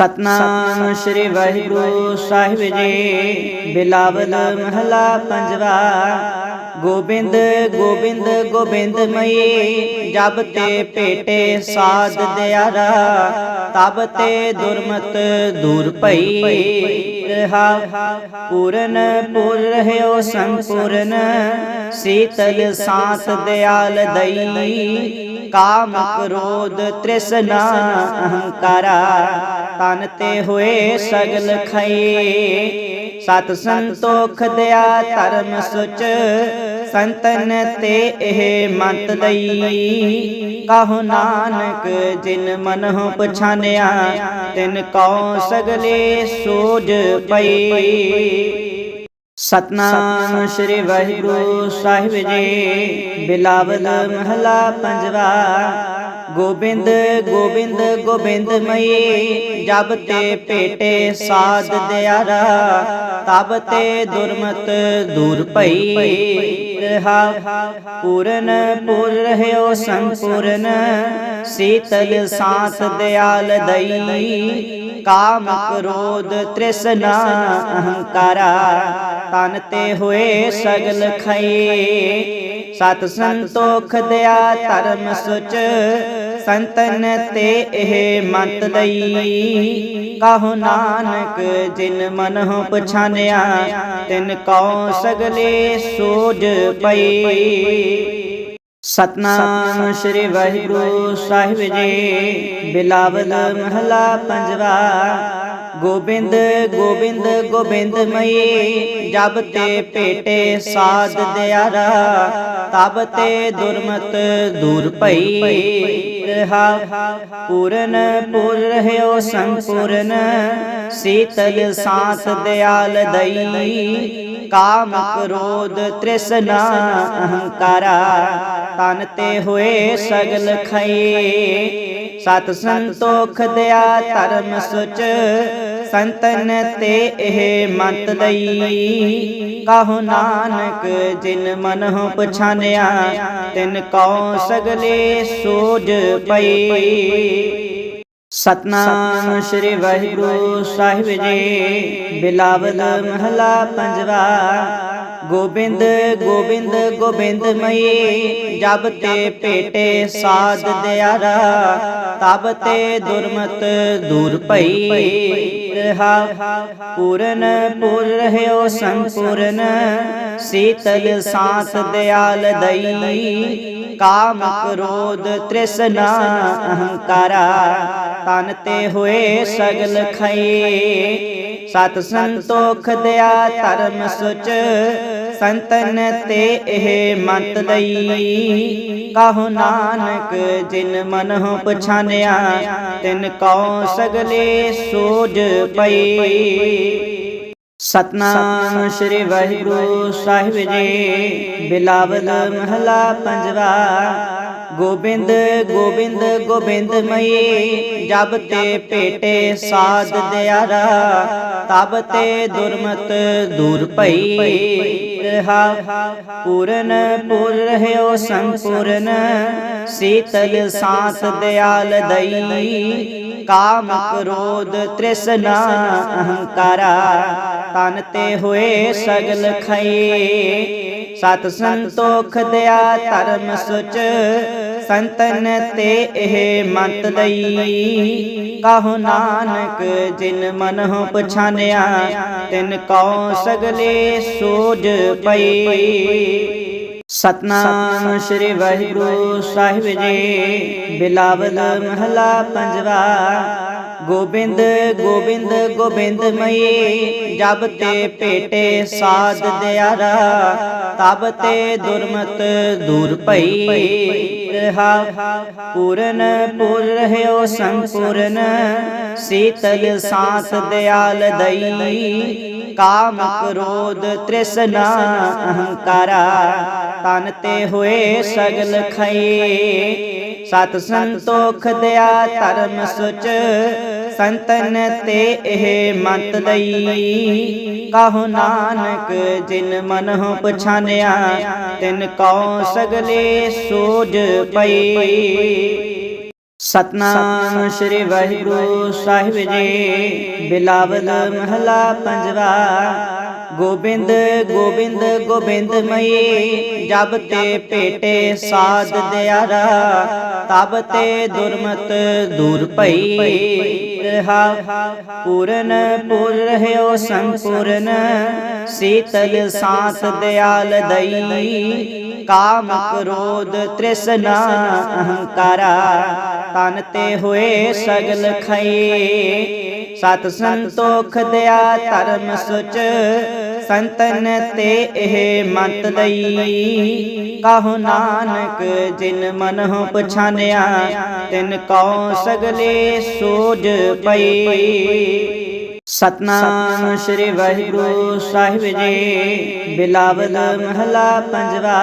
ਸਤਨਾਮ ਸ੍ਰੀ ਵਾਹਿਗੁਰੂ ਸਾਹਿਬ ਜੀ। ਬਿਲਾਵਲ ਮਹਲਾ ਪੰਜਵਾ। ਗੋਬਿੰਦ ਗੋਬਿੰਦ ਗੋਬਿੰਦ ਮਈ ਜਬ ਤੇ ਭੇਟੇ ਸਾਧ ਦਿਆਰਾ, ਤਬ ਤੇ ਦੁਰਮਤ ਦੂਰ ਭਈ ਰਹਾ। ਪੂਰਨ, ਪੂਰ ਰਹਿਓ ਸੰਪੂਰਨ, ਸੀਤਲ ਸਾਥ ਦਿਆਲ ਦਈ। ਕਾਮ ਕ੍ਰੋਧ ਤ੍ਰਿਸ਼ਨਾ ਅਹੰਕਾਰਾ। ਤਨ ਤੇ ਹੋਏ ਸਗਲ ਖਈ। ਸਤ ਸੰਤੋਖ ਦਿਆ ਧਰਮ ਸੁਚ। ਸੰਤਨ ਤੇ ਇਹ ਮੰਤ ਲਈ ਕਹੋ ਨਾਨਕ, ਜਿਨ ਮਨਹੁ ਪਛਾਨਿਆ, ਤਿਨ ਕਉ ਸਗਲੇ ਸੋਜ ਪਈ। ਸਤਨਾਮ ਸ੍ਰੀ ਵਾਹਿਗੁਰੂ ਸਾਹਿਬ ਜੀ ਬਿਲਾਵਲ ਮਹਲਾ ਪੰਜਵਾ। ਗੋਬਿੰਦ ਗੋਬਿੰਦ ਗੋਬਿੰਦ ਮਈ, ਜਬ ਤੇ ਭੇਟੇ ਸਾਧ ਦਿਆਰਾ, ਤਬ ਤੇ ਦੁਰਮਤ ਦੂਰ ਭਈ ਰਹਾ। ਪੂਰਨ, ਪੂਰ ਰਹਿਓ ਸੰਪੂਰਨ, ਸੀਤਲ ਸਾਥ ਦਿਆਲ ਦਈ। ਕਾਮ ਕ੍ਰੋਧ ਤ੍ਰਿਸ਼ਨਾ ਅਹੰਕਾਰਾ, ਤਨ ਤੇ ਹੋਏ ਸਗਲ ਖਈ। ਸਤ ਸੰਤੋਖ ਦਿਆ ਧਰਮ ਸੁਚ, ਸੰਤਨ ਤੇ ਇਹ ਮਤ ਲਈ ਕਹੋ ਨਾਨਕ ਜਿਨ ਮਨਹੁ ਪਛਾਨਿਆ, ਤਿਨ ਕਉ ਸਗਲੇ ਸੋਜ ਪਈ। ਸਤਨਾਮ ਸ੍ਰੀ ਵਾਹਿਗੁਰੂ ਸਾਹਿਬ ਜੀ, ਬਿਲਾਵਲ ਮਹਲਾ ਪੰਜਵਾ। ਗੋਬਿੰਦ ਗੋਬਿੰਦ ਗੋਬਿੰਦ ਮਈ ਜਬ ਤੇ ਭੇਟੇ ਸਾਧ ਦਿਆਰਾ, ਤਬ ਤੇ ਦੁਰਮਤ ਦੂਰ ਭਈ ਰਹਾ। ਪੂਰਨ ਪੂਰ ਰਹਿਓ ਸੰਪੂਰਨ, ਸੀਤਲ ਸਾਥ ਦਿਆਲ ਦਈ। ਕਾਮ ਕ੍ਰੋਧ ਤ੍ਰਿਸ਼ਨਾ ਅਹੰਕਾਰਾ, ਤਨ ਤੇ ਹੋਏ ਸਗਲ ਖਏ ਸਤ ਸੰਤੋਖ ਦਿਆ, ਧਰਮ ਸੁਚ। ਸੰਤਨ ਤੇ ਇਹ ਮਤ ਲਈ ਕਹੋ ਨਾਨਕ ਜਿਨ ਮਨਹੁ ਪਛਾਨਿਆ, ਤਿਨ ਕਉ ਸਗਲੇ ਸੋਜ ਪਈ। ਸਤਨਾਮ ਸ੍ਰੀ ਵਾਹਿਗੁਰੂ ਸਾਹਿਬ ਜੀ, ਬਿਲਾਵਲ ਮਹਲਾ ਪੰਜਵਾ। ਗੋਬਿੰਦ ਗੋਬਿੰਦ ਗੋਬਿੰਦ ਮਈ, ਜਬ ਤੇ ਭੇਟੇ ਸਾਧ ਦਿਆਰਾ, ਤਬ ਤੇ ਦੁਰਮਤ ਦੂਰ ਭਈ ਰਹਾ। ਪੂਰਨ ਪੂਰ ਰਹਿਓ ਸੰਪੂਰਨ, ਸੀਤਲ ਸਾਥ ਦਿਆਲ ਦਈ। ਕਾਮ ਕ੍ਰੋਧ ਤ੍ਰਿਸ਼ਨਾ ਅਹੰਕਾਰਾ, ਤਨ ਤੇ ਹੋਏ ਸਗਲ ਖਏ ਸਤ ਸੰਤੋਖ ਦਿਆ ਧਰਮ ਸੁਚ, ਸੰਤਨ ਤੇ ਇਹ ਮਤ ਲਈ ਕਹੋ ਨਾਨਕ ਜਿਨ ਮਨਹੁ ਪਛਾਨਿਆ, ਤਿਨ ਕਉ ਸਗਲੇ ਸੋਜ ਪਈ। ਸਤਨਾਮ ਸ੍ਰੀ ਵਾਹਿਗੁਰੂ ਸਾਹਿਬ ਜੀ, ਬਿਲਾਵਲ ਮਹਲਾ ਪੰਜਵਾ। ਗੋਬਿੰਦ ਗੋਬਿੰਦ ਗੋਬਿੰਦ ਮਈ। ਜਬ ਤੇ ਭੇਟੇ ਸਾਧ ਦਿਆਰਾ, ਤਬ ਤੇ ਦੁਰਮਤ ਦੂਰ ਭਈ। ਰਹਾ ਪੂਰਨ, ਪੂਰ ਰਹਿਓ ਸੰਪੂਰਨ। ਸੀਤਲ ਸਾਥ ਦਿਆਲ ਦਈ। ਕਾਮ ਕ੍ਰੋਧ ਤ੍ਰਿਸ਼ਨਾ ਅਹੰਕਾਰਾ। ਤਨ ਤੇ ਹੋਏ ਸਗਲ ਖਈ। ਸਤ ਸੰਤੋਖ ਦਿਆ ਧਰਮ ਸੁਚ, ਸੰਤਨ ਤੇ ਇਹ ਮਤ ਲਈ ਕਹੋ ਨਾਨਕ ਜਿਨ ਮਨਹੁ ਪਛਾਨਿਆ, ਤਿਨ ਕਉ ਸਗਲੇ ਸੋਜ ਪਈ। ਸਤਨਾਮ ਸ੍ਰੀ ਵਾਹਿਗੁਰੂ ਸਾਹਿਬ ਜੀ, ਬਿਲਾਵਲ ਮਹਲਾ ਪੰਜਵਾ। ਗੋਬਿੰਦ ਗੋਬਿੰਦ ਗੋਬਿੰਦ ਮਈ, ਜਬ ਤੇ ਭੇਟੇ ਸਾਧ ਦਿਆਰਾ, ਤਬ ਤੇ ਦੁਰਮਤ ਦੂਰ ਭਈ ਰਹਾ। ਪੂਰਨ, ਪੂਰ ਰਹਿਓ ਸੰਪੂਰਨ, ਸੀਤਲ ਸਾਥ ਦਿਆਲ ਦਈ। ਕਾਮ ਕ੍ਰੋਧ ਤ੍ਰਿਸ਼ਨਾ ਅਹੰਕਾਰਾ, ਤਨ ਤੇ ਹੋਏ ਸਗਲ ਖਈ। ਸਤ ਸੰਤੋਖ ਦਿਆ ਧਰਮ ਸੁਚ, ਸੰਤਨ ਤੇ ਇਹ ਮੰਤ ਦਈ। ਕਹੋ ਨਾਨਕ ਜਿਨ ਮਨਹੁ ਪਛਾਨਿਆ, ਤਿਨ ਕਉ ਸਗਲੇ ਸੋਜ ਪਈ। ਸਤਨਾਮ ਸ੍ਰੀ ਵਾਹਿਗੁਰੂ ਸਾਹਿਬ ਜੀ, ਬਿਲਾਵਲ ਮਹਲਾ ਪੰਜਵਾ। ਗੋਬਿੰਦ ਗੋਬਿੰਦ ਗੋਬਿੰਦ ਮਈ, ਜਬ ਤੇ ਭੇਟੇ ਸਾਧ ਦਿਆਰਾ, ਤਬ ਤੇ ਦੁਰਮਤ ਦੂਰ ਭਈ ਰਹਾ। ਪੂਰਨ ਪੂਰ ਰਹਿਓ ਸੰਪੂਰਨ, ਸੀਤਲ ਸਾਥ ਦਿਆਲ ਦਈ। ਕਾਮ ਕ੍ਰੋਧ ਤ੍ਰਿਸ਼ਨਾ ਅਹੰਕਾਰਾ, ਤਨ ਤੇ ਹੋਏ ਸਗਲ ਖਈ। ਸਤ ਸੰਤੋਖ ਦਿਆ ਧਰਮ ਸੁਚ, ਸੰਤਨ ਤੇ ਇਹ ਮੰਤ ਲਈ ਕਹੋ ਨਾਨਕ ਜਿਨ ਮਨਹੁ ਪਛਾਨਿਆ, ਤਿਨ ਕਉ ਸਗਲੇ ਸੋਜ ਪਈ। ਸਤਨਾਮ ਸ੍ਰੀ ਵਾਹਿਗੁਰੂ ਸਾਹਿਬ ਜੀ, ਬਿਲਾਵਲ ਮਹਲਾ ਪੰਜਵਾ।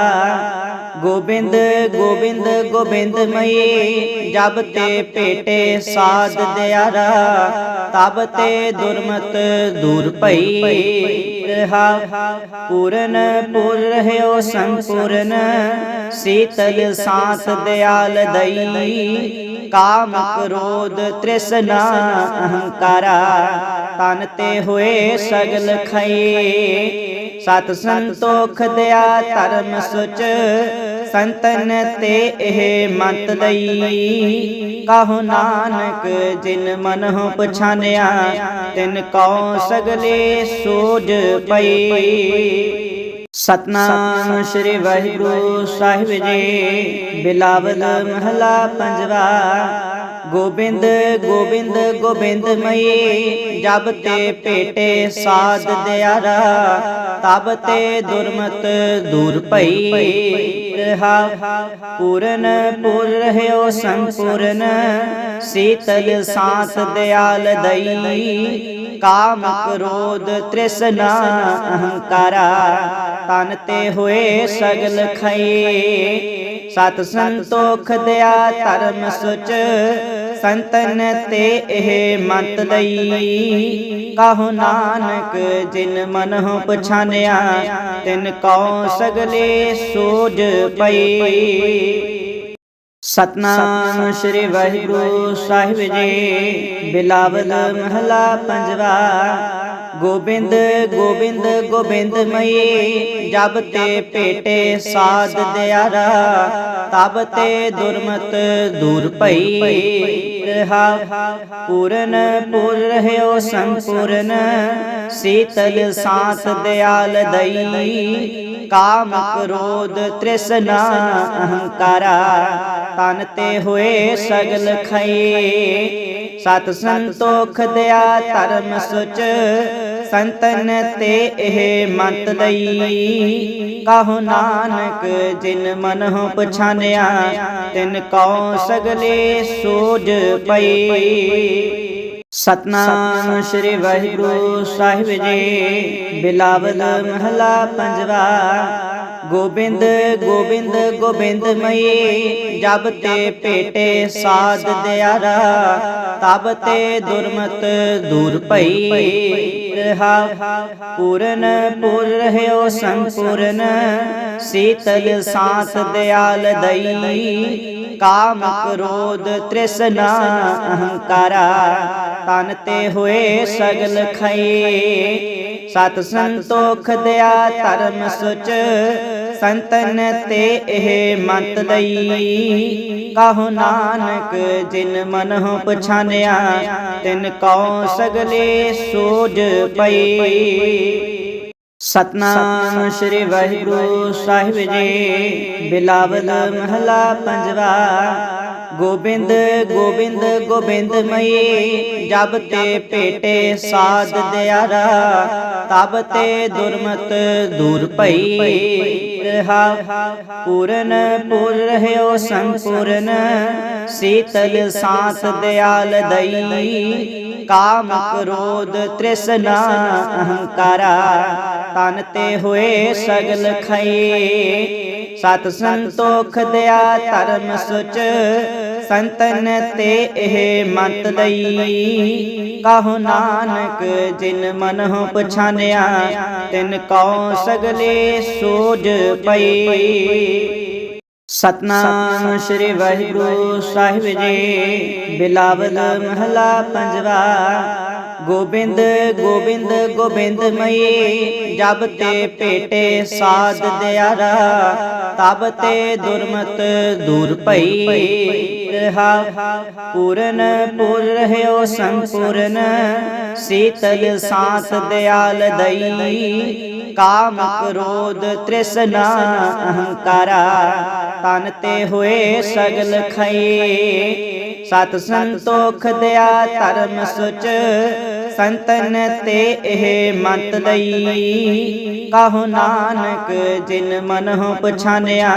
ਗੋਬਿੰਦ ਗੋਬਿੰਦ ਗੋਬਿੰਦ ਮਈ ਜਬ ਤੇ ਭੇਟੇ ਸਾਧ ਦਿਆਰਾ, ਤਬ ਤੇ ਦੁਰਮਤ ਦੂਰ ਭਈ ਰਹਾ। ਪੂਰਨ, ਪੂਰ ਰਹਿਓ ਸੰਪੂਰਨ, ਸੀਤਲ ਸਾਥ ਦਿਆਲ ਦਈ। ਕਾਮ ਕ੍ਰੋਧ ਤ੍ਰਿਸ਼ਨਾ ਅਹੰਕਾਰਾ, ਤਨ ਤੇ ਹੋਏ ਸਗਲ ਖਏ ਸਤ ਸੰਤੋਖ ਦਿਆ ਧਰਮ ਸੁਚ, ਸੰਤਨ ਤੇ ਇਹ ਮਤ ਲਈ ਕਹੋ ਨਾਨਕ ਜਿਨ ਮਨਹੁ ਪਛਾਨਿਆ, ਤਿਨ ਕਉ ਸਗਲੇ ਸੋਜ ਪਈ। ਸਤਨਾਮ ਸ੍ਰੀ ਵਾਹਿਗੁਰੂ ਸਾਹਿਬ ਜੀ, ਬਿਲਾਵਲ ਮਹਲਾ ਪੰਜਵਾ। ਗੋਬਿੰਦ ਗੋਬਿੰਦ ਗੋਬਿੰਦ ਮਈ ਜਬ ਤੇ ਭੇਟੇ ਸਾਧ ਦਿਆਰਾ, ਤਬ ਤੇ ਦੁਰਮਤ ਦੂਰ ਭਈ ਰਹਾ। ਪੂਰਨ, ਪੂਰ ਰਹਿਓ ਸੰਪੂਰਨ, ਸੀਤਲ ਸਾਥ ਦਿਆਲ ਦਈ। ਕਾਮ ਕ੍ਰੋਧ ਤ੍ਰਿਸ਼ਨਾ ਅਹੰਕਾਰਾ, ਤਨ ਤੇ ਹੋਏ ਸਗਲ ਖਈ। ਸਤ ਸੰਤੋਖ ਦਿਆ ਧਰਮ ਸੁਚ, ਸੰਤਨ ਤੇ ਇਹ ਮਤ ਲਈ ਕਹੋ ਨਾਨਕ ਜਿਨ ਮਨਹੁ ਪਛਾਨਿਆ, ਤਿਨ ਕਉ ਸਗਲੇ ਸੋਜ ਪਈ। ਸਤਨਾਮ ਸ੍ਰੀ ਵਾਹਿਗੁਰੂ ਸਾਹਿਬ ਜੀ, ਬਿਲਾਵਲ ਮਹਲਾ ਪੰਜਵਾ। ਗੋਬਿੰਦ ਗੋਬਿੰਦ ਗੋਬਿੰਦ ਮਈ ਜਬ ਤੇ ਭੇਟੇ ਸਾਧ ਦਿਆਰਾ, ਤਬ ਤੇ ਦੁਰਮਤ ਦੂਰ ਭਈ ਰਹਾ। ਪੂਰਨ ਪੂਰ ਰਹਿਓ ਸੰਪੂਰਨ, ਸੀਤਲ ਸਾਥ ਦਿਆਲ ਦਈ। ਕਾਮ ਕ੍ਰੋਧ ਤ੍ਰਿਸ਼ਨਾ ਅਹੰਕਾਰਾ, ਤਨ ਤੇ ਹੋਏ ਸਗਲ ਖਏ ਸਤ ਸੰਤੋਖ ਦਿਆ ਧਰਮ ਸੁਚ, ਸੰਤਨ ਤੇ ਇਹ ਮਤ ਲਈ ਕਹੋ ਨਾਨਕ ਜਿਨ ਮਨਹੁ ਪਛਾਨਿਆ, ਤਿਨ ਕਉ ਸਗਲੇ ਸੋਜ ਪਈ। ਸਤਨਾਮ ਸ੍ਰੀ ਵਾਹਿਗੁਰੂ ਸਾਹਿਬ ਜੀ, ਬਿਲਾਵਲ ਮਹਲਾ ਪੰਜਵਾ। ਗੋਬਿੰਦ ਗੋਬਿੰਦ ਗੋਬਿੰਦ ਮਈ। ਜਬ ਤੇ ਭੇਟੇ ਸਾਧ ਦਿਆਰਾ, ਤਬ ਤੇ ਦੁਰਮਤ ਦੂਰ ਭਈ। ਰਹਾ ਪੂਰਨ, ਪੂਰ ਰਹਿਓ ਸੰਪੂਰਨ। ਸੀਤਲ ਸਾਥ ਦਿਆਲ ਦਈ। ਕਾਮ ਕ੍ਰੋਧ ਤ੍ਰਿਸ਼ਨਾ ਅਹੰਕਾਰਾ। ਤਨ ਤੇ ਹੋਏ ਸਗਲ ਖਏ ਸਤ ਸੰਤੋਖ ਦਿਆ ਧਰਮ ਸੁਚ, ਸੰਤਨ ਤੇ ਇਹ ਮਤ ਲਈ ਕਹੋ ਨਾਨਕ, ਜਿਨ ਮਨਹੁ ਪਛਾਨਿਆ, ਤਿਨ ਕਉ ਸਗਲੇ ਸੋਜ ਪਈ। ਸਤਨਾਮ ਸ੍ਰੀ ਵਾਹਿਗੁਰੂ ਸਾਹਿਬ ਜੀ, ਬਿਲਾਵਲ ਮਹਲਾ ਪੰਜਵਾ। ਗੋਬਿੰਦ ਗੋਬਿੰਦ ਗੋਬਿੰਦ ਮਈ, ਜਬ ਤੇ ਭੇਟੇ ਸਾਧ ਦਿਆਰਾ, ਤਬ ਤੇ ਦੁਰਮਤ ਦੂਰ ਭਈ ਰਹਾ। ਪੂਰਨ ਪੂਰ ਰਹਿਓ ਸੰਪੂਰਨ, ਸੀਤਲ ਸਾਥ ਦਿਆਲ ਦਈ। ਕਾਮ ਕ੍ਰੋਧ ਤ੍ਰਿਸ਼ਨਾ ਅਹੰਕਾਰਾ, ਤਨ ਤੇ ਹੋਏ ਸਗਲ ਖਈ। ਸਤ ਸੰਤੋਖ ਦਿਆ, ਧਰਮ ਸੁਚ। ਸੰਤਨ ਤੇ ਇਹ ਮਤ ਲਈ ਕਹੋ ਨਾਨਕ ਜਿਨ ਮਨਹੁ ਪਛਾਨਿਆ, ਤਿਨ ਕਉ ਸਗਲੇ ਸੋਜ ਪਈ। ਸਤਨਾਮ ਸ੍ਰੀ ਵਾਹਿਗੁਰੂ ਸਾਹਿਬ ਜੀ, ਬਿਲਾਵਲ ਮਹਲਾ ਪੰਜਵਾ। ਗੋਬਿੰਦ ਗੋਬਿੰਦ ਗੋਬਿੰਦ ਮਈ, ਜਬ ਤੇ ਭੇਟੇ ਸਾਧ ਦਿਆਰਾ, ਤਬ ਤੇ ਦੁਰਮਤ ਦੂਰ ਭਈ ਰਹਾ। ਪੂਰਨ ਪੂਰ ਰਹਿਓ ਸੰਪੂਰਨ, ਸੀਤਲ ਸਾਥ ਦਿਆਲ ਦਈ। ਕਾਮ ਕ੍ਰੋਧ ਤ੍ਰਿਸ਼ਨਾ ਅਹੰਕਾਰਾ, ਤਨ ਤੇ ਹੋਏ ਸਗਲ ਖਏ ਸਤ ਸੰਤੋਖ ਦਿਆ ਧਰਮ ਸੁਚ, ਸੰਤਨ ਤੇ ਇਹ ਮੰਤ ਲਈ ਕਹੋ ਨਾਨਕ ਜਿਨ ਮਨਹੁ ਪਛਾਨਿਆ,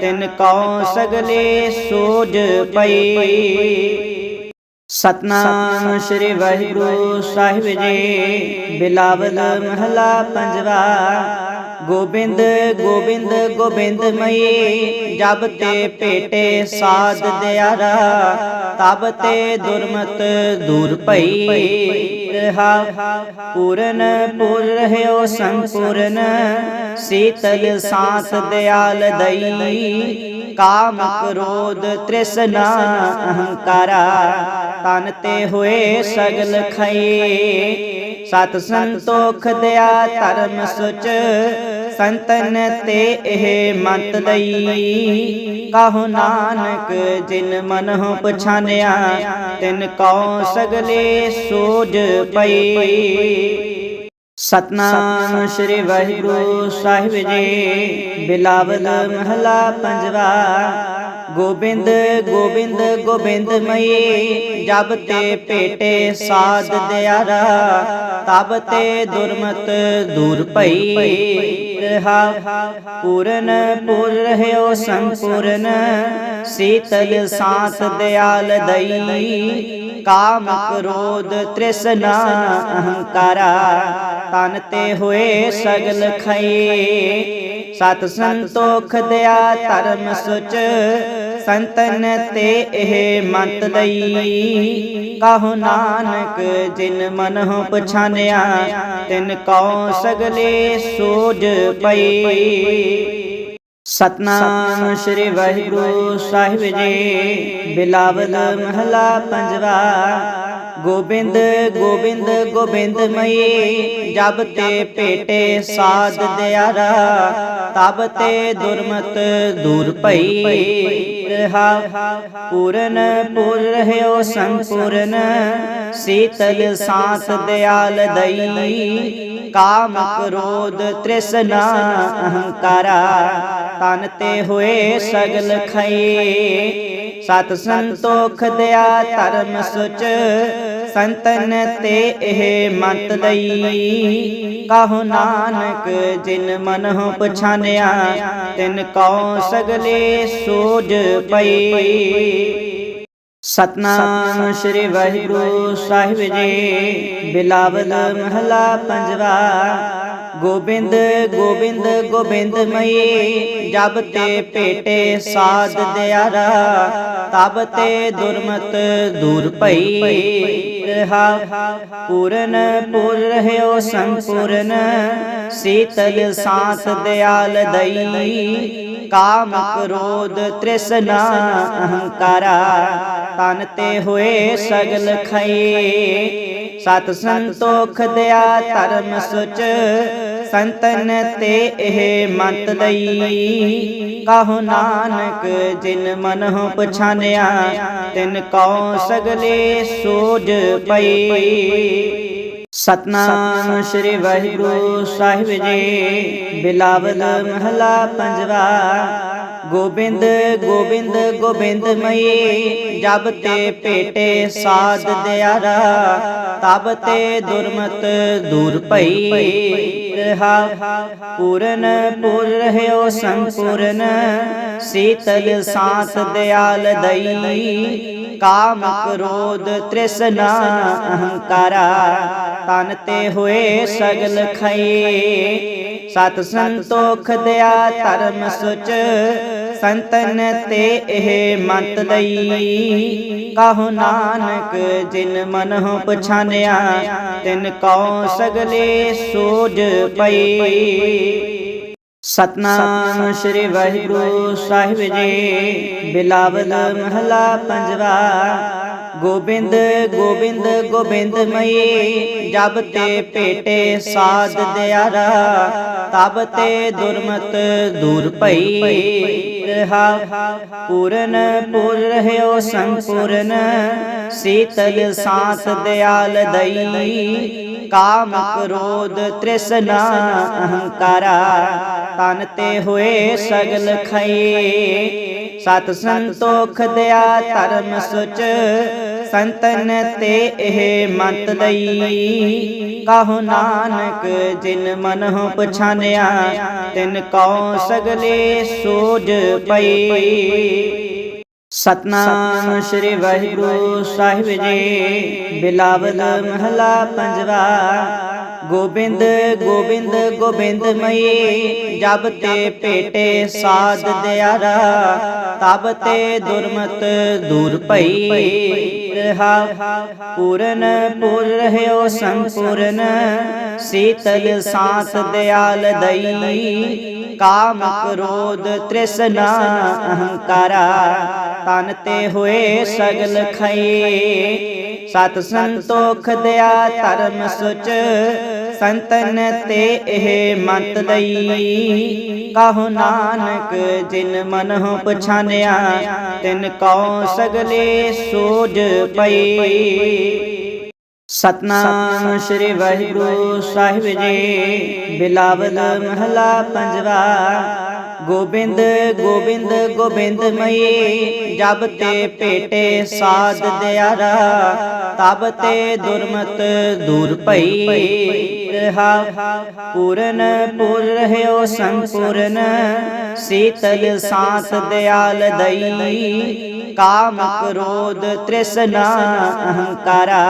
ਤਿਨ ਕਉ ਸਗਲੇ ਸੋਜ ਪਈ। ਸਤਨਾਮ ਸ੍ਰੀ ਵਾਹਿਗੁਰੂ ਸਾਹਿਬ ਜੀ, ਬਿਲਾਵਲ ਮਹਲਾ ਪੰਜਵਾ। ਗੋਬਿੰਦ ਗੋਬਿੰਦ ਗੋਬਿੰਦ ਮਈ, ਜਬ ਤੇ ਭੇਟੇ ਸਾਧ ਦਿਆਰਾ, ਤਬ ਤੇ ਦੁਰਮਤ ਦੂਰ ਭਈ ਰਹਾ। ਪੂਰਨ ਪੂਰ ਰਹਿਓ ਸੰਪੂਰਨ, ਸੀਤਲ ਸਾਥ ਦਿਆਲ ਦਈ। ਕਾਮ ਕ੍ਰੋਧ ਤ੍ਰਿਸ਼ਨਾ ਅਹੰਕਾਰਾ, ਤਨ ਤੇ ਹੋਏ ਸਗਲ ਖਏ ਸਤ ਸੰਤੋਖ ਦਿਆ ਧਰਮ ਸੁਚ, ਸੰਤਨ ਤੇ ਇਹ ਮੰਤ ਲਈ ਕਹੋ ਨਾਨਕ ਜਿਨ ਮਨਹੁ ਪਛਾਨਿਆ, ਤਿਨ ਕਉ ਸਗਲੇ ਸੋਜ ਪਈ। ਸਤਨਾਮ ਸ੍ਰੀ ਵਾਹਿਗੁਰੂ ਸਾਹਿਬ ਜੀ, ਬਿਲਾਵਲ ਮਹਲਾ ਪੰਜਵਾ। ਗੋਬਿੰਦ ਗੋਬਿੰਦ ਗੋਬਿੰਦ ਮਈ, ਜਬ ਤੇ ਭੇਟੇ ਸਾਧ ਦਿਆਰਾ, ਤਬ ਤੇ ਦੁਰਮਤ ਦੂਰ ਭਈ। ਰਹਾ ਪੂਰਨ ਪੂਰ ਰਹਿਓ ਸੰਪੂਰਨ, ਸੀਤਲ ਸਾਥ ਦਿਆਲ ਦਈ, ਕਾਮ ਕ੍ਰੋਧ ਤ੍ਰਿਸ਼ਨਾ ਅਹੰਕਾਰਾ, ਤਨ ਤੇ ਹੋਏ ਸਗਲ ਖਏ ਸਤ ਸੰਤੋਖ ਦਿਆ ਧਰਮ ਸੁਚ, ਸੰਤਨ ਤੇ ਇਹ ਮੰਤ ਲਈ ਕਹੋ ਨਾਨਕ ਜਿਨ ਮਨਹੁ ਪਛਾਨਿਆ, ਤਿਨ ਕਉ ਸਗਲੇ ਸੋਜ ਪਈ। ਸਤਨਾਮ ਸ੍ਰੀ ਵਾਹਿਗੁਰੂ ਸਾਹਿਬ ਜੀ, ਬਿਲਾਵਲ ਮਹਲਾ ਪੰਜਵਾ। ਗੋਬਿੰਦ ਗੋਬਿੰਦ ਗੋਬਿੰਦ ਮਈ। ਜਬ ਤੇ ਭੇਟੇ ਸਾਧ ਦਿਆਰਾ, ਤਬ ਤੇ ਦੁਰਮਤ ਦੂਰ ਭਈ। ਰਹਾ ਪੂਰਨ, ਪੂਰ ਰਹਿਓ ਸੰਪੂਰਨ। ਸੀਤਲ ਸਾਥ ਦਿਆਲ ਦਈ। ਕਾਮ ਕ੍ਰੋਧ ਤ੍ਰਿਸ਼ਨਾ ਅਹੰਕਾਰਾ। ਤਨ ਤੇ ਹੋਏ ਸਗਲ ਖਈ। ਸਤ ਸੰਤੋਖ ਦਿਆ ਧਰਮ ਸੁਚ, ਸੰਤਨ ਤੇ ਇਹ ਮਤ ਲਈ ਕਹੋ ਨਾਨਕ ਜਿਨ ਮਨਹੁ ਪਛਾਨਿਆ, ਤਿਨ ਕਉ ਸਗਲੇ ਸੋਜ ਪਈ। ਸਤਨਾਮ ਸ੍ਰੀ ਵਾਹਿਗੁਰੂ ਸਾਹਿਬ ਜੀ, ਬਿਲਾਵਲ ਮਹਲਾ ਪੰਜਵਾ। ਗੋਬਿੰਦ ਗੋਬਿੰਦ ਗੋਬਿੰਦ ਮਈ। ਜਬ ਤੇ ਭੇਟੇ ਸਾਧ ਦਿਆਰਾ, ਤਬ ਤੇ ਦੁਰਮਤ ਦੂਰ ਭਈ। ਰਹਾ ਪੂਰਨ, ਪੂਰ ਰਹਿਓ ਸੰਪੂਰਨ। ਸੀਤਲ ਸਾਥ ਦਿਆਲ ਦਈ। ਕਾਮ ਕ੍ਰੋਧ ਤ੍ਰਿਸ਼ਨਾ ਅਹੰਕਾਰਾ। ਤਨ ਤੇ ਹੋਏ ਸਗਲ ਖਈ। ਸਤ ਸੰਤੋਖ ਦਿਆ ਧਰਮ ਸੁਚ, ਸੰਤਨ ਤੇ ਇਹ ਮੰਤ ਲਈ ਕਹੋ ਨਾਨਕ, ਜਿਨ ਮਨਹੁ ਪਛਾਨਿਆ, ਤਿਨ ਕਉ ਸਗਲੇ ਸੋਜ ਪਈ। ਸਤਨਾਮ ਸ੍ਰੀ ਵਾਹਿਗੁਰੂ ਸਾਹਿਬ ਜੀ, ਬਿਲਾਵਲ ਮਹਲਾ ਪੰਜਵਾ। ਗੋਬਿੰਦ ਗੋਬਿੰਦ ਗੋਬਿੰਦ ਮਈ। ਜਬ ਤੇ ਭੇਟੇ ਸਾਧ ਦਿਆਰਾ, ਤਬ ਤੇ ਦੁਰਮਤ ਦੂਰ ਭਈ। ਰਹਾ ਪੂਰਨ, ਪੂਰ ਰਹਿਓ ਸੰਪੂਰਨ। ਸੀਤਲ ਸਾਥ ਦਿਆਲ ਦਈ। ਕਾਮ ਕ੍ਰੋਧ ਤ੍ਰਿਸ਼ਨਾ ਅਹੰਕਾਰਾ। ਤਨ ਤੇ ਹੋਏ ਸਗਲ ਖਈ। ਸਤ ਸੰਤੋਖ ਦਿਆ ਧਰਮ ਸੁਚ, ਸੰਤਨ ਤੇ ਇਹ ਮਤ ਲਈ ਕਹੋ ਨਾਨਕ, ਜਿਨ ਮਨਹੁ ਪਛਾਨਿਆ, ਤਿਨ ਕਉ ਸਗਲੇ ਸੋਜ ਪਈ। ਸਤਨਾਮ ਸ੍ਰੀ ਵਾਹਿਗੁਰੂ ਸਾਹਿਬ ਜੀ, ਬਿਲਾਵਲ ਮਹਲਾ ਪੰਜਵਾ ਗੋਬਿੰਦ ਗੋਬਿੰਦ ਗੋਬਿੰਦ ਮਈ ਜਬ ਤੇ ਭੇਟੇ ਸਾਧ ਦਿਆਰਾ, ਤਬ ਤੇ ਦੁਰਮਤ ਦੂਰ ਭਈ ਰਹਾ। ਪੂਰਨ ਪੁਰ ਰਹਿਓ ਸੰਪੂਰਨ, ਸੀਤਲ ਸਾਥ ਦਿਆਲ ਦਈ। ਕਾਮ ਕ੍ਰੋਧ ਤ੍ਰਿਸ਼ਨਾ ਅਹੰਕਾਰਾ, ਤਨ ਤੇ ਹੋਏ ਸਗਲ ਖਈ। ਸਤ ਸੰਤੋਖ ਦਿਆ ਧਰਮ ਸੁਚ, ਸੰਤਨ ਤੇ ਇਹ ਮਤ ਲਈ ਕਹੋ ਨਾਨਕ, ਜਿਨ ਮਨਹੁ ਪਛਾਨਿਆ, ਤਿਨ ਕਉ ਸਗਲੇ ਸੋਜ ਪਈ। ਸਤਨਾਮ ਸ੍ਰੀ ਵਾਹਿਗੁਰੂ ਸਾਹਿਬ ਜੀ, ਬਿਲਾਵਲ ਮਹਲਾ ਪੰਜਵਾ। ਗੋਬਿੰਦ ਗੋਬਿੰਦ ਗੋਬਿੰਦ ਮਈ, ਜਬ ਤੇ ਭੇਟੇ ਸਾਧ ਦਿਆਰਾ, ਤਬ ਤੇ ਦੁਰਮਤ ਦੂਰ ਭਈ ਰਹਾ। ਪੂਰਨ ਪੁਰ ਰਹਿਓ ਸੰਪੂਰਨ, ਸੀਤਲ ਸਾਥ ਦਿਆਲ ਦਈ। ਕਾਮ ਕ੍ਰੋਧ ਤ੍ਰਿਸ਼ਨਾ ਅਹੰਕਾਰਾ, ਤਨ ਤੇ ਹੋਏ ਸਗਲ ਖਈ। ਸਤ ਸੰਤੋਖ ਦਿਆ, ਧਰਮ ਸੁਚ। ਸੰਤਨ ਤੇ ਇਹ ਮਤ ਲਈ ਕਹੋ ਨਾਨਕ ਜਿਨ ਮਨਹੁ ਪਛਾਨਿਆ, ਤਿਨ ਕਉ ਸਗਲੇ ਸੋਜ ਪਈ। ਸਤਨਾਮ ਸ੍ਰੀ ਵਾਹਿਗੁਰੂ ਸਾਹਿਬ ਜੀ, ਬਿਲਾਵਲ ਮਹਲਾ ਪੰਜਵਾ। ਗੋਬਿੰਦ ਗੋਬਿੰਦ ਗੋਬਿੰਦ ਮਈ, ਜਬ ਤੇ ਭੇਟੇ ਸਾਧ ਦਿਆਰਾ, ਤਬ ਤੇ ਦੁਰਮਤ ਦੂਰ ਭਈ ਰਹਾ। ਪੂਰਨ ਪੁਰ ਰਹਿਓ ਸੰਪੂਰਨ, ਸੀਤਲ ਸਾਥ ਦਿਆਲ ਦਈ। ਕਾਮ ਕ੍ਰੋਧ ਤ੍ਰਿਸ਼ਨਾ ਅਹੰਕਾਰਾ,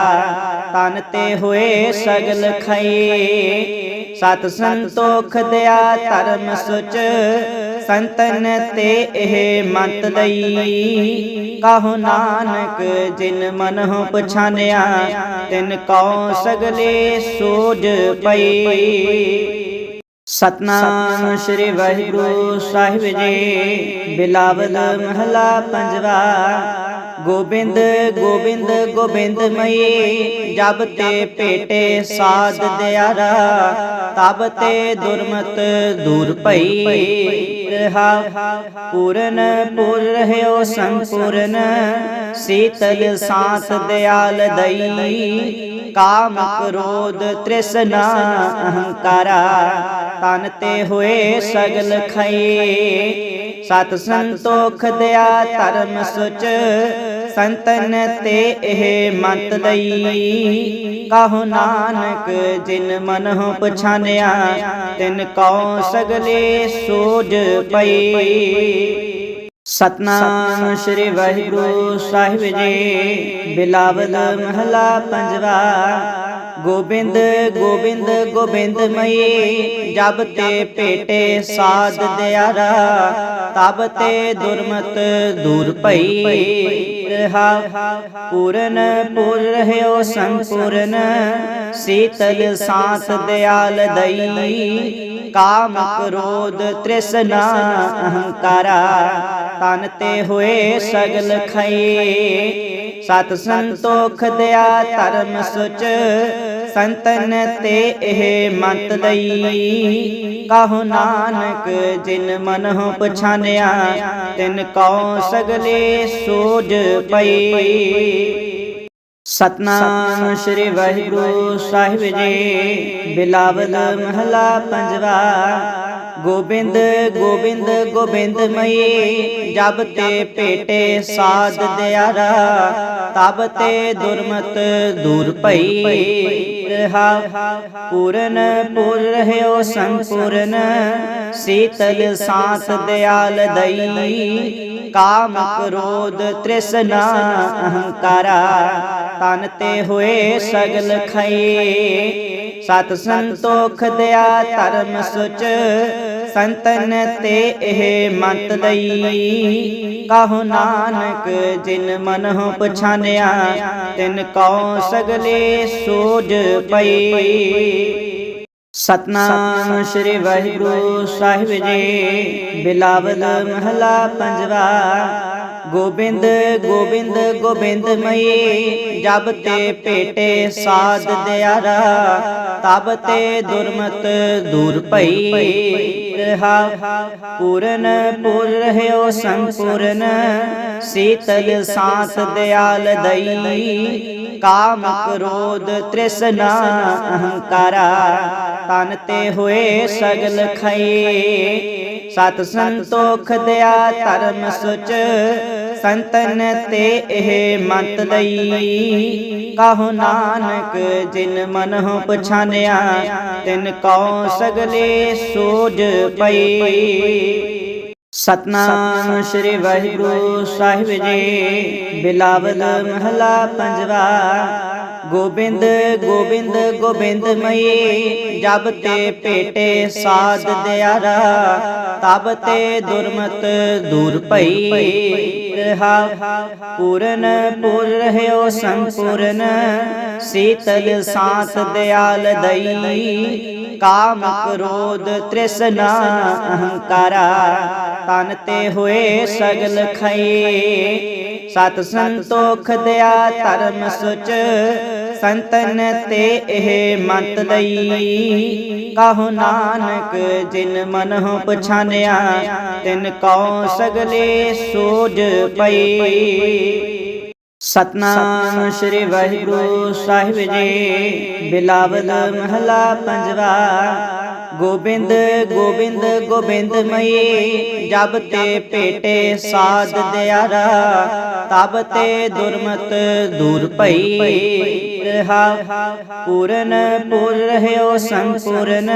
ਤਨ ਤੇ ਹੋਏ ਸਗਲ ਖਈ। ਸਤ ਸੰਤੋਖ ਦਿਆ ਧਰਮ ਸੁਚ, ਸੰਤਨ ਤੇ ਇਹ ਮਤ ਲਈ ਕਹੋ ਨਾਨਕ ਜਿਨ ਮਨਹੁ ਪਛਾਨਿਆ, ਤਿਨ ਕਉ ਸਗਲੇ ਸੋਜ ਪਈ। ਸਤਨਾਮ ਸ੍ਰੀ ਵਾਹਿਗੁਰੂ ਸਾਹਿਬ ਜੀ, ਬਿਲਾਵਲ ਮਹਲਾ ਪੰਜਵਾ। ਗੋਬਿੰਦ ਗੋਬਿੰਦ ਗੋਬਿੰਦ ਮਈ। ਜਬ ਤੇ ਭੇਟੇ ਸਾਧ ਦਿਆਰਾ, ਤਬ ਤੇ ਦੁਰਮਤ ਦੂਰ ਭਈ। ਰਹਾ ਪੂਰਨ, ਪੁਰ ਰਹਿਓ ਸੰਪੂਰਨ। ਸੀਤਲ ਸਾਥ ਦਿਆਲ ਦਈ। ਕਾਮ ਕ੍ਰੋਧ ਤ੍ਰਿਸ਼ਨਾ ਅਹੰਕਾਰਾ। ਤਨ ਤੇ ਹੋਏ ਸਗਲ ਖਈ। ਸਤ ਸੰਤੋਖ ਦਿਆ ਧਰਮ ਸੁਚ। ਸੰਤਨ ਤੇ ਇਹ ਮਤ ਦਈ। ਕਹੋ ਨਾਨਕ ਜਿਨ ਮਨਹੁ ਪਛਾਨਿਆ, ਤਿਨ ਕਉ ਸਗਲੇ ਸੋਜ ਪਈ। ਸਤਨਾਮ ਸ੍ਰੀ ਵਾਹਿਗੁਰੂ ਸਾਹਿਬ ਜੀ, ਬਿਲਾਵਲ ਮਹਲਾ ਪੰਜਵਾ। ਗੋਬਿੰਦ ਗੋਬਿੰਦ ਗੋਬਿੰਦ ਮਈ, ਜਬ ਤੇ ਭੇਟੇ ਸਾਧ ਦਿਆਰਾ, ਤਬ ਤੇ ਦੁਰਮਤ ਦੂਰ ਭਈ ਰਹਾ। ਪੂਰਨ, ਪੁਰ ਰਹਿਓ ਸੰਪੂਰਨ, ਸੀਤਲ ਸਾਥ ਦਿਆਲ ਦਈ। ਕਾਮ ਕ੍ਰੋਧ ਤ੍ਰਿਸ਼ਨਾ ਅਹੰਕਾਰਾ, ਤਨ ਤੇ ਹੋਏ ਸਗਲ ਖਈ। ਸਤ ਸੰਤੋਖ ਦਿਆ ਧਰਮ ਸੁਚ, ਸੰਤਨ ਤੇ ਇਹ ਮੰਤ ਲਈ ਕਹੋ ਨਾਨਕ, ਜਿਨ ਮਨਹੁ ਪਛਾਨਿਆ, ਤਿਨ ਕਉ ਸਗਲੇ ਸੋਜ ਪਈ। ਸਤਨਾਮ ਸ੍ਰੀ ਵਾਹਿਗੁਰੂ ਸਾਹਿਬ ਜੀ, ਬਿਲਾਵਲ ਮਹਲਾ ਪੰਜਵਾ। ਗੋਬਿੰਦ ਗੋਬਿੰਦ ਗੋਬਿੰਦ ਮਈ, ਜਬ ਤੇ ਭੇਟੇ ਸਾਧ ਦਿਆਰਾ, ਤਬ ਤੇ ਦੁਰਮਤ ਦੂਰ ਭਈ ਰਹਾ। ਪੂਰਨ ਪੁਰ ਰਹਿਓ ਸੰਪੂਰਨ, ਸੀਤਲ ਸਾਥ ਦਿਆਲ ਦਈ। ਕਾਮ ਕ੍ਰੋਧ ਤ੍ਰਿਸ਼ਨਾ ਅਹੰਕਾਰਾ, ਤਨ ਤੇ ਹੋਏ ਸਗਲ ਖਈ। ਸਤ ਸੰਤੋਖ ਦਿਆ ਧਰਮ ਸੁਚ, ਸੰਤਨ ਤੇ ਇਹ ਮਤ ਲਈ ਕਹੋ ਨਾਨਕ ਜਿਨ ਮਨਹੁ ਪਛਾਨਿਆ, ਤਿਨ ਕਉ ਸਗਲੇ ਸੋਜ ਪਈ। ਸਤਨਾਮ ਸ੍ਰੀ ਵਾਹਿਗੁਰੂ ਸਾਹਿਬ ਜੀ, ਬਿਲਾਵਲ ਮਹਲਾ ਪੰਜਵਾ। ਗੋਬਿੰਦ ਗੋਬਿੰਦ ਗੋਬਿੰਦ ਮਈ ਜਬ ਤੇ ਭੇਟੇ ਸਾਧ ਦਿਆਰਾ, ਤਬ ਤੇ ਦੁਰਮਤ ਦੂਰ ਭਈ ਰਹਾ। ਪੂਰਨ ਪੂਰ ਰਹਿਓ ਸੰਪੂਰਨ, ਸੀਤਲ ਸਾਥ ਦਿਆਲ ਦਈ। ਕਾਮ ਕ੍ਰੋਧ ਤ੍ਰਿਸ਼ਨਾ ਅਹੰਕਾਰਾ, ਤਨ ਤੇ ਹੋਏ ਸਗਲ ਖਏ ਸਤ ਸੰਤੋਖ ਦਿਆ ਧਰਮ ਸੁਚ, ਸੰਤਨ ਤੇ ਇਹ ਮੰਤ ਲਈ ਕਹੋ ਨਾਨਕ ਜਿਨ ਮਨਹੁ ਪਛਾਨਿਆ, ਤਿਨ ਕਉ ਸਗਲੇ ਸੋਜ ਪਈ। ਸਤਨਾਮ ਸ੍ਰੀ ਵਾਹਿਗੁਰੂ ਸਾਹਿਬ ਜੀ, ਬਿਲਾਵਲ ਮਹਲਾ ਪੰਜਵਾ। ਗੋਬਿੰਦ ਗੋਬਿੰਦ ਗੋਬਿੰਦ ਮਈ। ਜਬ ਤੇ ਭੇਟੇ ਸਾਧ ਦਿਆਰਾ, ਤਬ ਤੇ ਦੁਰਮਤ ਦੂਰ ਭਈ। ਰਹਾ ਪੂਰਨ, ਪੂਰ ਰਹਿਓ ਸੰਪੂਰਨ। ਸੀਤਲ ਸਾਥ ਦਿਆਲ ਦਈ। ਕਾਮ ਕ੍ਰੋਧ ਤ੍ਰਿਸ਼ਨਾ ਅਹੰਕਾਰਾ। ਤਨ ਤੇ ਹੋਏ ਸਗਲ ਖਏ ਸਤ ਸੰਤੋਖ ਦਿਆ ਧਰਮ ਸੁਚ, ਸੰਤਨ ਤੇ ਇਹ ਮੰਤ ਲਈ ਕਹੋ ਨਾਨਕ, ਜਿਨ ਮਨਹੁ ਪਛਾਨਿਆ, ਤਿਨ ਕਉ ਸਗਲੇ ਸੋਜ ਪਈ। ਸਤਨਾਮ ਸ੍ਰੀ ਵਾਹਿਗੁਰੂ ਸਾਹਿਬ ਜੀ, ਬਿਲਾਵਲ ਮਹਲਾ ਪੰਜਵਾ ਗੋਬਿੰਦ ਗੋਬਿੰਦ ਗੋਬਿੰਦ ਮਈ, ਜਬ ਤੇ ਭੇਟੇ ਸਾਧ ਦਿਆਰਾ, ਤਬ ਤੇ ਦੁਰਮਤ ਦੂਰ ਭਈ ਰਹਾ। ਪੂਰਨ ਪੂਰ ਰਹਿਓ ਸੰਪੂਰਨ,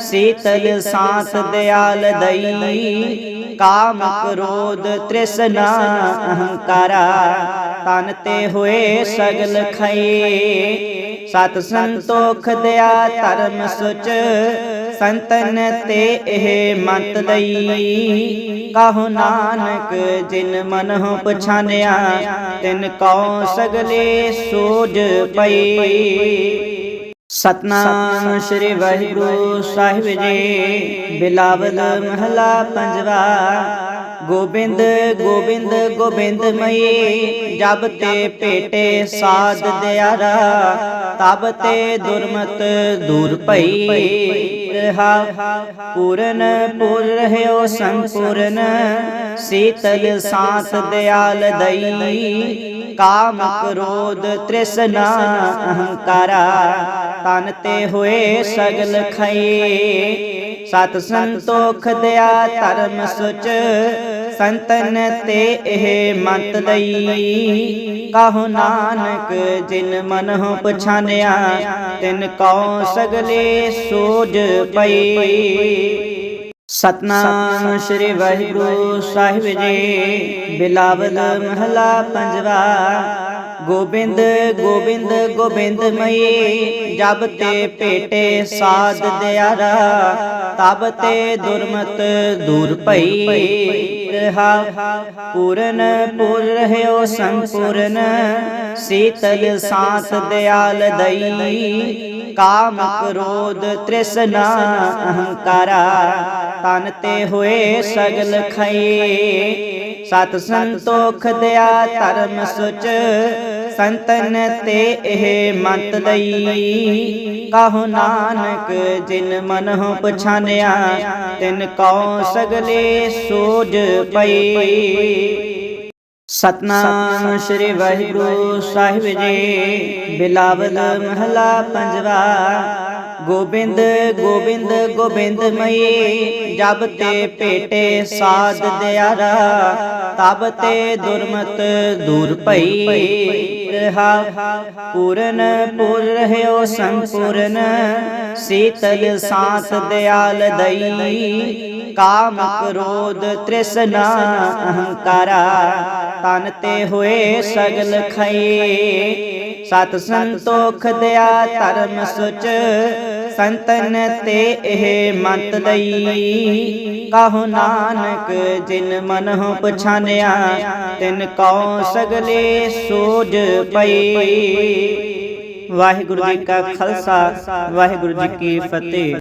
ਸੀਤਲ ਸਾਥ ਦਿਆਲ ਦਈ। ਕਾਮ ਕ੍ਰੋਧ ਤ੍ਰਿਸ਼ਨਾ ਅਹੰਕਾਰਾ, ਤਨ ਤੇ ਹੋਏ ਸਗਲ ਖਏ ਸਤ ਸੰਤੋਖ ਦਿਆ, ਧਰਮ ਸੁਚ। ਸੰਤਨ ਤੇ ਇਹ ਮੰਤ ਲਈ ਕਹੋ ਨਾਨਕ ਜਿਨ ਮਨਹੁ ਪਛਾਨਿਆ, ਤਿਨ ਕਉ ਸਗਲੇ ਸੋਜ ਪਈ। ਸਤਨਾਮ ਸ੍ਰੀ ਵਾਹਿਗੁਰੂ ਸਾਹਿਬ ਜੀ। ਬਿਲਾਵਲ ਮਹਲਾ ਪੰਜਵਾ। ਗੋਬਿੰਦ ਗੋਬਿੰਦ ਗੋਬਿੰਦ ਮਈ। ਜਬ ਤੇ ਭੇਟੇ ਸਾਧ ਦਿਆਰਾ, ਤਬ ਤੇ ਦੁਰਮਤ ਦੂਰ ਭਈ ਰਹਾ। ਪੂਰਨ ਪੂਰ ਰਹਿਓ ਸੰਪੂਰਨ, ਸੀਤਲ ਸਾਥ ਦਿਆਲ ਦਈ। ਕਾਮ ਕ੍ਰੋਧ ਤ੍ਰਿਸ਼ਨਾ ਅਹੰਕਾਰਾ। ਤਨ ਤੇ ਹੋਏ ਸਗਲ ਖਈ। ਸਤ ਸੰਤੋਖ ਦਿਆ ਧਰਮ ਸੁਚ। ਸੰਤਨ ਤੇ ਇਹ ਮੰਤ ਲਈ ਕਹੋ ਨਾਨਕ ਜਿਨ ਮਨਹੁ ਪਛਾਨਿਆ। ਤਿਨ ਕਉ ਸਗਲੇ ਸੋਜ ਪਈ। ਸਤਨਾਮ ਸ੍ਰੀ ਵਾਹਿਗੁਰੂ ਸਾਹਿਬ ਜੀ। ਬਿਲਾਵਲ ਮਹਲਾ ਪੰਜਵਾ। ਗੋਬਿੰਦ ਗੋਬਿੰਦ ਗੋਬਿੰਦ ਮਈ। ਜਬ ਤੇ ਭੇਟੇ ਸਾਧ ਦਿਆਰਾ, ਤਬ ਤੇ ਦੁਰਮਤ ਦੂਰ ਭਈ ਰਹਾ। ਪੂਰਨ, ਪੂਰ ਰਹਿਓ ਸੰਪੂਰਨ। ਸੀਤਲ ਸਾਥ ਦਿਆਲ ਦਈ। ਕਾਮ ਕ੍ਰੋਧ ਤ੍ਰਿਸ਼ਨਾ ਅਹੰਕਾਰਾ ਤਨ ਤੇ ਹੋਏ ਸਗਲ ਖਈ। ਸਤ ਸੰਤੋਖ ਦਿਆ ਧਰਮ ਸੁਚ। ਸੰਤਨ ਤੇ ਇਹ ਮੰਤ ਲਈ ਕਹੋ ਨਾਨਕ ਜਿਨ ਮਨਹੁ ਪਛਾਨਿਆ। ਤਿਨ ਕਉ ਸਗਲੇ ਸੋਜ ਪਈ। ਸਤਨਾਮ ਸ੍ਰੀ ਵਾਹਿਗੁਰੂ ਸਾਹਿਬ ਜੀ। ਬਿਲਾਵਲ ਮਹਲਾ ਪੰਜਵਾ। ਗੋਬਿੰਦ ਗੋਬਿੰਦ ਗੋਬਿੰਦ ਮਈ। ਜਬ ਤੇ ਭੇਟੇ ਸਾਧ ਦਿਆਰਾ, ਤਬ ਤੇ ਦੁਰਮਤ ਦੂਰ ਭਈ ਰਹਾ। ਪੂਰਨ, ਪੂਰ ਰਹਿਓ ਸੰਪੂਰਨ। ਸੀਤਲ ਸਾਥ ਦਿਆਲ ਦਈ। ਕਾਮ ਕ੍ਰੋਧ ਤ੍ਰਿਸ਼ਨਾ ਅਹੰਕਾਰਾ, ਤਨ ਤੇ ਹੋਏ ਸਗਲ ਖਈ। ਸਤ ਸੰਤੋਖ ਦਿਆ ਧਰਮ ਸੁਚ, ਸੰਤਨ ਤੇ ਇਹ ਮੰਤ ਲਈ ਕਹੋ ਨਾਨਕ ਜਿਨ ਮਨਹੁ ਪਛਾਨਿਆ, ਤਿਨ ਕਉ ਸਗਲੇ ਸੋਜ ਪਈ। ਵਾਹਿਗੁਰੂ ਜੀ ਕਾ ਖਾਲਸਾ, ਵਾਹਿਗੁਰੂ ਜੀ ਕੀ ਫਤਿਹ।